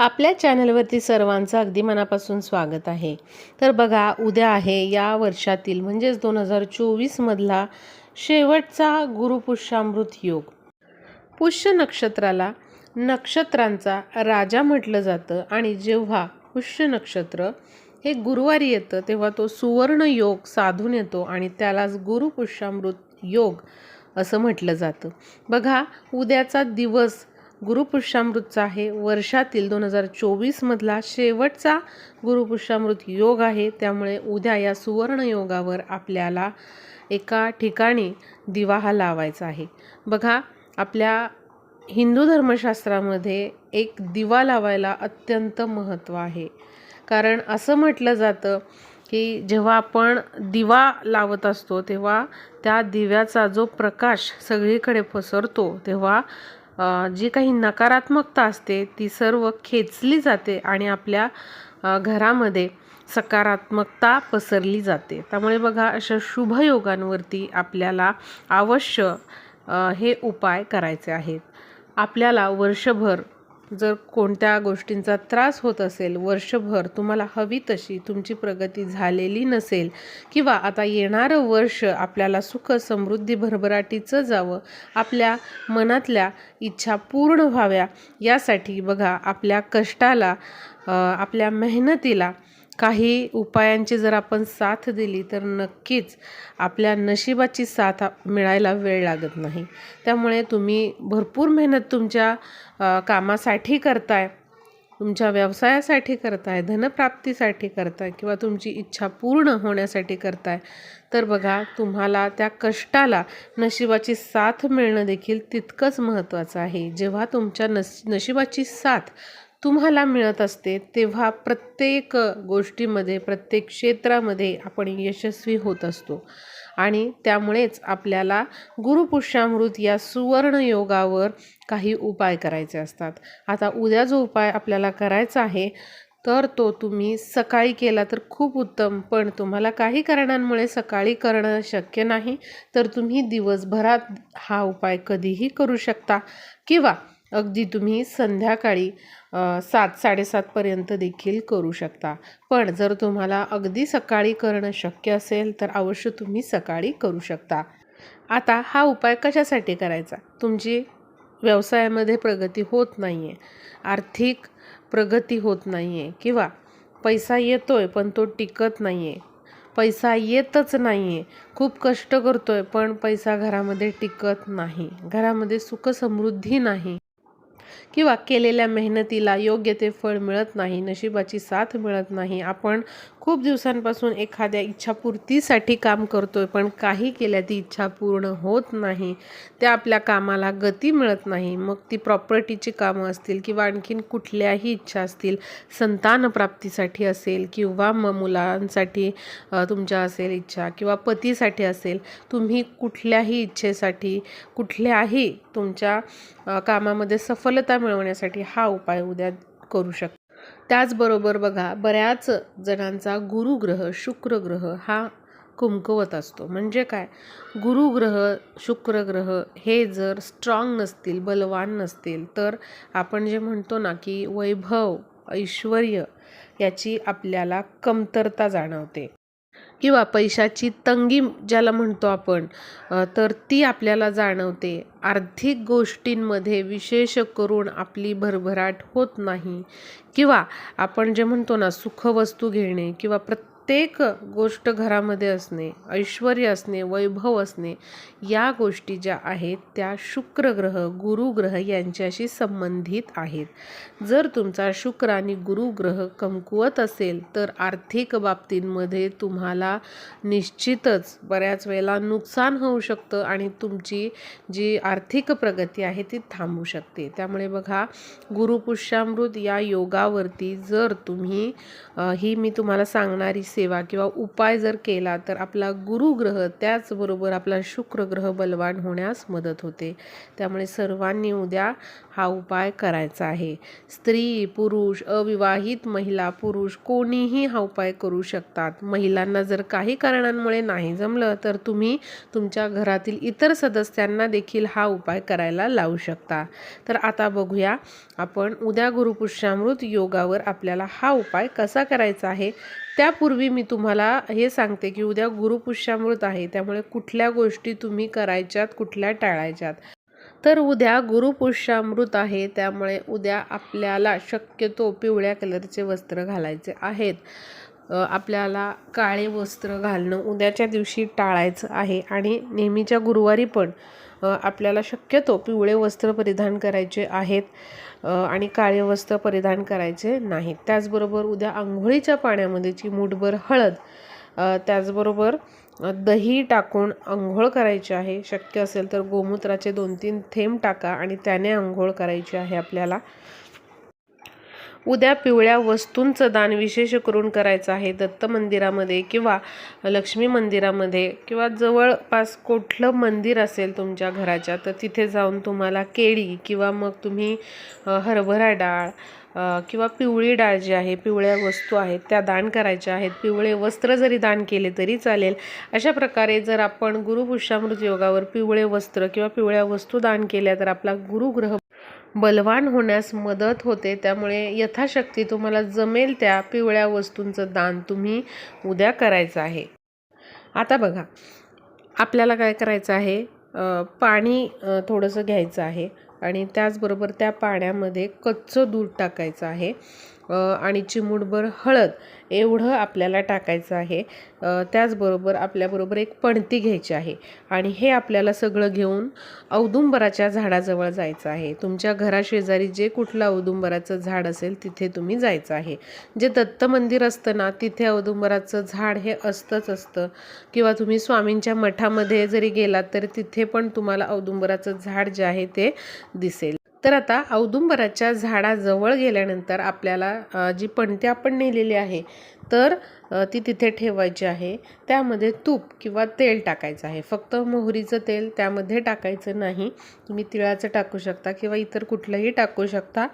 आपल्या चॅनलवरती सर्वांचं अगदी मनापासून स्वागत आहे. तर बघा उद्या आहे या वर्षातील म्हणजेच दोन हजार चोवीसमधला शेवटचा गुरुपुष्यामृत योग. पुष्य नक्षत्राला नक्षत्रांचा राजा म्हटलं जातं आणि जेव्हा पुष्य नक्षत्र हे गुरुवारी येतं तेव्हा तो सुवर्ण योग साधून येतो आणि त्यालाच गुरुपुष्यामृत योग असं म्हटलं जातं. बघा उद्याचा दिवस गुरुपुष्यामृतचा आहे. वर्षातील दोन हजार चोवीसमधला शेवटचा गुरुपुष्यामृत योग आहे. त्यामुळे उद्या या सुवर्णयोगावर आपल्याला एका ठिकाणी दिवा हा लावायचा आहे. बघा आपल्या हिंदू धर्मशास्त्रामध्ये एक दिवा लावायला अत्यंत महत्त्व आहे. कारण असं म्हटलं जातं की जेव्हा आपण दिवा लावत असतो तेव्हा त्या दिव्याचा जो प्रकाश सगळीकडे पसरतो तेव्हा जी काही नकारात्मकता असते ती सर्व खेचली जाते आणि आपल्या घरामध्ये सकारात्मकता पसरली जाते. त्यामुळे बघा अशा शुभयोगांवरती आपल्याला अवश्य हे उपाय करायचे आहेत. आपल्याला वर्षभर जर कोणत्या गोष्टींचा त्रास होत असेल वर्षभर तुम्हाला हवी तशी तुमची प्रगती झालेली नसेल किंवा आता येणारं वर्ष आपल्याला सुख समृद्धी भरभराटीचं जावं आपल्या मनातल्या इच्छा पूर्ण व्हाव्या यासाठी बघा आपल्या कष्टाला आपल्या मेहनतीला काही उपायांची जर आपण साथ दिली तर नक्कीच आपल्या नशिबाची साथ मिळायला वेळ लागत नाही. त्यामुळे तुम्ही भरपूर मेहनत तुमच्या कामासाठी करताय तुमच्या व्यवसायासाठी करताय धनप्राप्तीसाठी करताय किंवा तुमची इच्छा पूर्ण होण्यासाठी करताय तर बघा तुम्हाला त्या कष्टाला नशिबाची साथ मिळणं देखील तितकंच महत्त्वाचं आहे. जेव्हा तुमच्या नस नशिबाची साथ तुम्हाला मिळत असते तेव्हा प्रत्येक गोष्टीमध्ये प्रत्येक क्षेत्रामध्ये आपण यशस्वी होत असतो. आणि त्यामुळेच आपल्याला गुरुपुष्यामृत या सुवर्णयोगावर काही उपाय करायचे असतात. आता उद्या जो उपाय आपल्याला करायचा आहे तर तो तुम्ही सकाळी केला तर खूप उत्तम. पण तुम्हाला काही कारणांमुळे सकाळी करणं शक्य नाही तर तुम्ही दिवसभरात हा उपाय कधीही करू शकता. किंवा अगदी तुम्ही संध्याकाळी सात साडेसातपर्यंत देखील करू शकता. पण जर तुम्हाला अगदी सकाळी करणं शक्य असेल तर अवश्य तुम्ही सकाळी करू शकता. आता हा उपाय कशासाठी करायचा? तुमची व्यवसायामध्ये प्रगती होत नाही आहे आर्थिक प्रगती होत नाही आहे किंवा पैसा येतो आहे पण तो टिकत नाही आहे पैसा येतच नाही आहे खूप कष्ट करतो आहे पण पैसा घरामध्ये टिकत नाही. घरामध्ये सुख समृद्धी नाही. किंवा केलेल्या मेहनतीला योग्य ते फळ मिळत नाही नशिबाची साथ मिळत नाही. आपण खूप दिवसांपासून एखाद्या इच्छापूर्तीसाठी काम करतोय पण काही केल्या ती इच्छा पूर्ण होत नाही. त्या आपल्या कामाला गती मिळत नाही. मग ती प्रॉपर्टीची कामं असतील किंवा आणखीन कुठल्याही इच्छा असतील संतान प्राप्तीसाठी असेल किंवा मग मुलांसाठी तुमच्या असेल इच्छा किंवा पतीसाठी असेल तुम्ही कुठल्याही इच्छेसाठी कुठल्याही तुमच्या कामामध्ये सफलता मिळवण्यासाठी हा उपाय उद्या करू शकता. त्याचबरोबर बघा बऱ्याच जणांचा गुरुग्रह शुक्रग्रह हा कुमकवत असतो. म्हणजे काय? गुरुग्रह शुक्रग्रह हे जर स्ट्रॉंग नसतील बलवान नसतील तर आपण जे म्हणतो ना की वैभव ऐश्वर याची आपल्याला कमतरता जाणवते. किंवा पैशाची तंगी ज्याला म्हणतो आपण तर ती आपल्याला जाणवते. आर्थिक गोष्टींमध्ये विशेष करून आपली भरभराट होत नाही. किंवा आपण जे म्हणतो ना सुखवस्तू घेणे किंवा प्रत्येक प्रत्येक गोष्ट घरामध्ये असणे ऐश्वर असणे वैभव असणे या गोष्टी ज्या आहेत त्या शुक्रग्रह गुरुग्रह यांच्याशी संबंधित आहेत. जर तुमचा शुक्र आणि गुरुग्रह कमकुवत असेल तर आर्थिक बाबतींमध्ये तुम्हाला निश्चितच बऱ्याच वेळेला नुकसान होऊ शकतं आणि तुमची जी आर्थिक प्रगती आहे ती थांबू शकते. त्यामुळे बघा गुरुपुष्यामृत या योगावरती जर तुम्ही ही मी तुम्हाला सांगणारी सेवा किंवा उपाय जर केला तर आपला गुरुग्रह त्याचबरोबर आपला शुक्रग्रह बलवान होण्यास मदत होते. त्यामुळे सर्वांनी उद्या हा उपाय करायचा आहे. स्त्री पुरुष अविवाहित महिला पुरुष कोणीही हा उपाय करू शकतात. महिलांना जर काही कारणांमुळे नाही जमलं तर तुम्ही तुमच्या घरातील इतर सदस्यांना देखील हा उपाय करायला लावू शकता. तर आता बघूया आपण उद्या गुरुपुष्यामृत योगावर आपल्याला हा उपाय कसा करायचा आहे? त्यापूर्वी मी तुम्हाला हे सांगते की उद्या गुरुपुष्यामृत आहे त्यामुळे कुठल्या गोष्टी तुम्ही करायच्यात कुठल्या टाळायच्यात. तर उद्या गुरुपुष्यामृत आहे त्यामुळे उद्या आपल्याला शक्यतो पिवळ्या कलरचे वस्त्र घालायचे आहेत. आपल्याला काळे वस्त्र घालणं उद्याच्या दिवशी टाळायचं आहे आणि नेहमीच्या गुरुवारी पण आपल्याला शक्यतो पिवळे वस्त्र परिधान करायचे आहेत. आणि काळे वस्त्र परिधान करायचे नाहीत. त्याचबरोबर उद्या आंघोळीच्या पाण्यामध्ये चिमूटभर हळद त्याचबरोबर दही टाकून आंघोळ करायची आहे. शक्य असेल तर गोमूत्राचे दोन तीन थेंब टाका आणि त्याने आंघोळ करायची आहे आपल्याला. उद्या पिवळ्या वस्तूंचं दान विशेष करून करायचं आहे. दत्त मंदिरामध्ये किंवा लक्ष्मी मंदिरामध्ये किंवा जवळपास कुठलं मंदिर असेल तुमच्या घराच्या तर तिथे जाऊन तुम्हाला केळी किंवा मग तुम्ही हरभरा डाळ किंवा पिवळी डाळ जी आहे पिवळ्या वस्तू आहेत त्या दान करायच्या आहेत. पिवळे वस्त्र जरी दान केले तरी चालेल. अशा प्रकारे जर आपण गुरुपुष्यामृत योगावर पिवळे वस्त्र किंवा पिवळ्या वस्तू दान केल्या तर आपला गुरुग्रह बलवान होण्यास मदत होते. त्यामुळे यथाशक्ती तुम्हाला जमेल त्या पिवळ्या वस्तूंचं दान तुम्ही उद्या करायचं आहे. आता बघा आपल्याला काय करायचं आहे? पाणी थोडंसं घ्यायचं आहे आणि त्याचबरोबर त्या पाण्यामध्ये कच्चं दूध टाकायचं आहे. आणि चिमूटभर हळद एवढं आपल्याला टाकायचं आहे. त्याचबरोबर आपल्याबरोबर एक पणती घ्यायची आहे. आणि हे आपल्याला सगळं घेऊन औदुंबराच्या झाडाजवळ जायचं आहे. तुमच्या घराशेजारी जे कुठलं औदुंबराचं झाड असेल तिथे तुम्ही जायचं आहे. जे दत्त मंदिर असतं ना तिथे औदुंबराचं झाड हे असतंच असतं. किंवा तुम्ही स्वामींच्या मठामध्ये जरी गेलात तर तिथे पण तुम्हाला औदुंबराचं झाड जे आहे ते दिसेल. तर आता औदुंबराच्या झाडाजवळ गेल्यानंतर आपल्याला जी पणती आपण नेलेली आहे तर ती तिथे ठेवायची आहे. त्यामध्ये तूप किंवा तेल टाकायचं आहे. फक्त मोहरीचं तेल त्यामध्ये टाकायचं नाही. तुम्ही तिळाचं टाकू शकता किंवा इतर कुठलंही टाकू शकता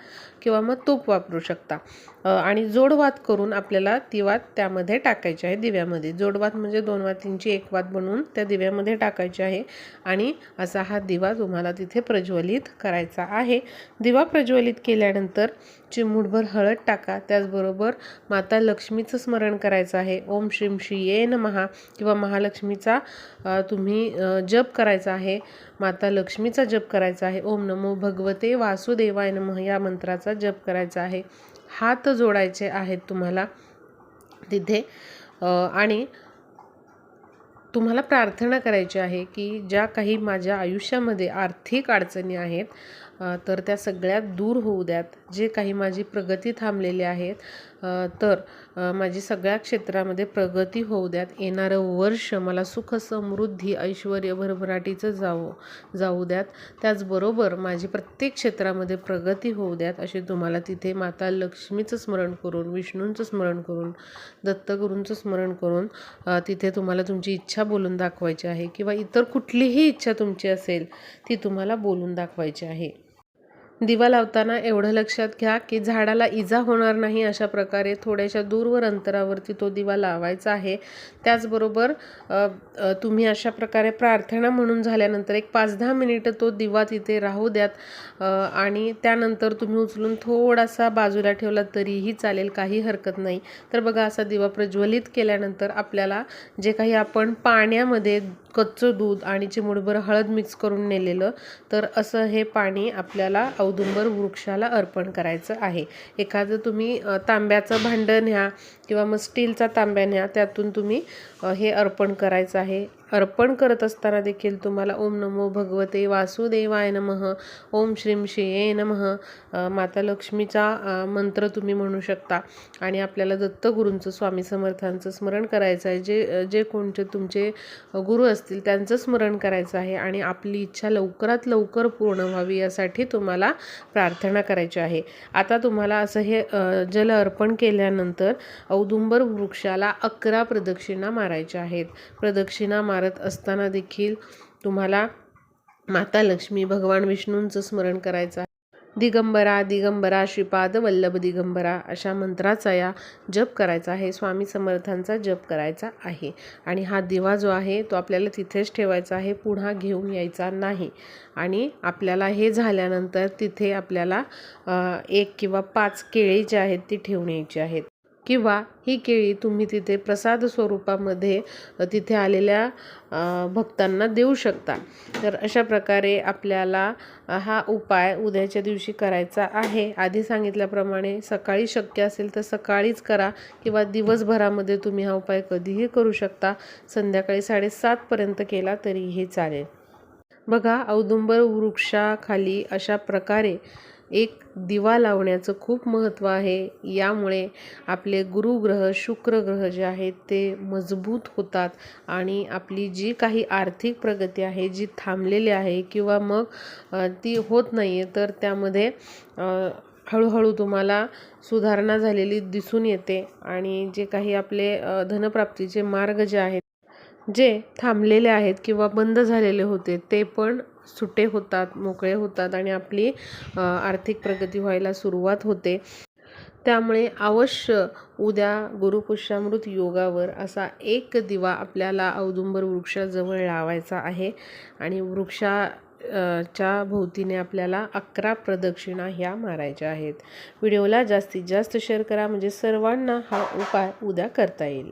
किंवा मग तूप वापरू शकता. आणि जोडवात करून आपल्याला ती वात त्यामध्ये टाकायची आहे दिव्यामध्ये. जोडवात म्हणजे दोन वातींची एक वात बनवून त्या दिव्यामध्ये टाकायची आहे आणि असा हा दिवा तुम्हाला तिथे प्रज्वलित करायचा आहे. दिवा प्रज्वलित केल्यानंतर चिमूटभर हळद टाका. त्याचबरोबर माता लक्ष्मीचं स्मरण करायचं आहे. ओम श्रीम श्री ये महा किंवा महालक्ष्मीचा तुम्ही जप करायचा आहे. माता लक्ष्मीचा जप करायचा आहे. ओम नमो भगवते वासुदेवाय नमः या मंत्राचा जप करायचा आहे. हात जोडायचे आहेत तुम्हाला तिथे. आणि तुम्हाला प्रार्थना करायची आहे की ज्या काही माझ्या आयुष्यामध्ये आर्थिक अडचणी आहेत तर त्या सगळ्यात दूर होऊ द्यात. जे काही माझी प्रगती थांबलेली आहेत तर माझी सगळ्या क्षेत्रामध्ये प्रगती होऊ द्यात. येणारं वर्ष मला सुख समृद्धी ऐश्वर भरभराटीचं जावं जाऊ द्यात. त्याचबरोबर माझी प्रत्येक क्षेत्रामध्ये प्रगती होऊ द्यात असे तुम्हाला तिथे माता लक्ष्मीचं स्मरण करून विष्णूंचं स्मरण करून दत्तगुरूंचं स्मरण करून तिथे तुम्हाला तुमची इच्छा बोलून दाखवायची आहे किंवा इतर कुठलीही इच्छा तुमची असेल ती तुम्हाला बोलून दाखवायची आहे. दिवा लावताना एवढं लक्षात घ्या की झाडाला इजा होणार नाही अशा प्रकारे थोड्याशा दूरवर अंतरावरती तो दिवा लावायचा आहे. त्याचबरोबर तुम्ही अशा प्रकारे प्रार्थना म्हणून झाल्यानंतर एक पाच दहा मिनिटं तो दिवा तिथे राहू द्यात. आणि त्यानंतर तुम्ही उचलून थोडासा बाजूला ठेवला तरीही चालेल काही हरकत नाही. तर बघा असा दिवा प्रज्वलित केल्यानंतर आपल्याला जे काही आपण पाण्यामध्ये कच्चं दूध आणि चिमुडभर हळद मिक्स करून नेलेलं तर असं हे पाणी आपल्याला औदुंबर वृक्षाला अर्पण करायचं आहे. एखादं तुम्ही तांब्याचं भांडं न्या किंवा मग स्टीलचा तांब्या न्या त्यातून तुम्ही हे अर्पण करायचं आहे. अर्पण करत असताना देखील तुम्हाला ओम नमो भगवते वासुदेवाय नमः. ओम श्रीम श्रीये नमः. माता लक्ष्मीचा मंत्र तुम्ही म्हणू शकता. आणि आपल्याला दत्तगुरूंचं स्वामी समर्थांचं स्मरण करायचं आहे. जे जे कोणते तुमचे गुरु असतील त्यांचं स्मरण करायचं आहे. आणि आपली इच्छा लवकरात लवकर पूर्ण व्हावी यासाठी तुम्हाला प्रार्थना करायची आहे. आता तुम्हाला असं हे जल अर्पण केल्यानंतर औदुंबर वृक्षाला अकरा प्रदक्षिणा करायच्या आहेत. प्रदक्षिणा मारत असताना देखील तुम्हाला माता लक्ष्मी भगवान विष्णूंचं स्मरण करायचं आहे. दिगंबरा दिगंबरा श्रीपाद वल्लभ दिगंबरा अशा मंत्राचा या जप करायचा आहे. स्वामी समर्थांचा जप करायचा आहे. आणि हा दिवा जो आहे तो आपल्याला तिथेच ठेवायचा आहे. पुन्हा घेऊन यायचा नाही. आणि आपल्याला हे झाल्यानंतर तिथे आपल्याला एक किंवा पाच केळी जी आहेत ती ठेवून यायची आहेत. किंवा ही केळी तुम्ही तिथे प्रसाद स्वरूपामध्ये तिथे आलेल्या भक्तांना देऊ शकता. तर अशा प्रकारे आपल्याला हा उपाय उद्याच्या दिवशी करायचा आहे. आधी सांगितल्याप्रमाणे सकाळी शक्य असेल तर सकाळीच करा किंवा दिवसभरामध्ये तुम्ही हा उपाय कधीही करू शकता. संध्याकाळी साडेसातपर्यंत केला तरीही चालेल. बघा औदुंबर वृक्षाखाली अशा प्रकारे एक दिवा लावण्याचं खूप महत्त्व आहे. यामुळे आपले गुरुग्रह शुक्र ग्रह जे आहेत ते मजबूत होतात आणि आपली जी काही आर्थिक प्रगती आहे जी थांबलेली आहे किंवा मग ती होत नाही आहे तर त्यामध्ये हळूहळू तुम्हाला सुधारणा झालेली दिसून येते आणि जे काही आपले धनप्राप्तीचे मार्ग जे आहेत जे थांबलेले आहेत किंवा बंद झालेले होते ते पण सुटे होतात मोकळे होतात आणि आपली आर्थिक प्रगती व्हायला सुरुवात होते. त्यामुळे अवश्य उद्या गुरुपुष्यामृत योगावर असा एक दिवा आपल्याला औदुंबर वृक्षाजवळ लावायचा आहे आणि वृक्षा च्या भोवतीने आपल्याला अकरा प्रदक्षिणा ह्या मारायच्या आहेत. व्हिडिओला जास्तीत जास्त शेअर करा म्हणजे सर्वांना हा उपाय उद्या करता येईल.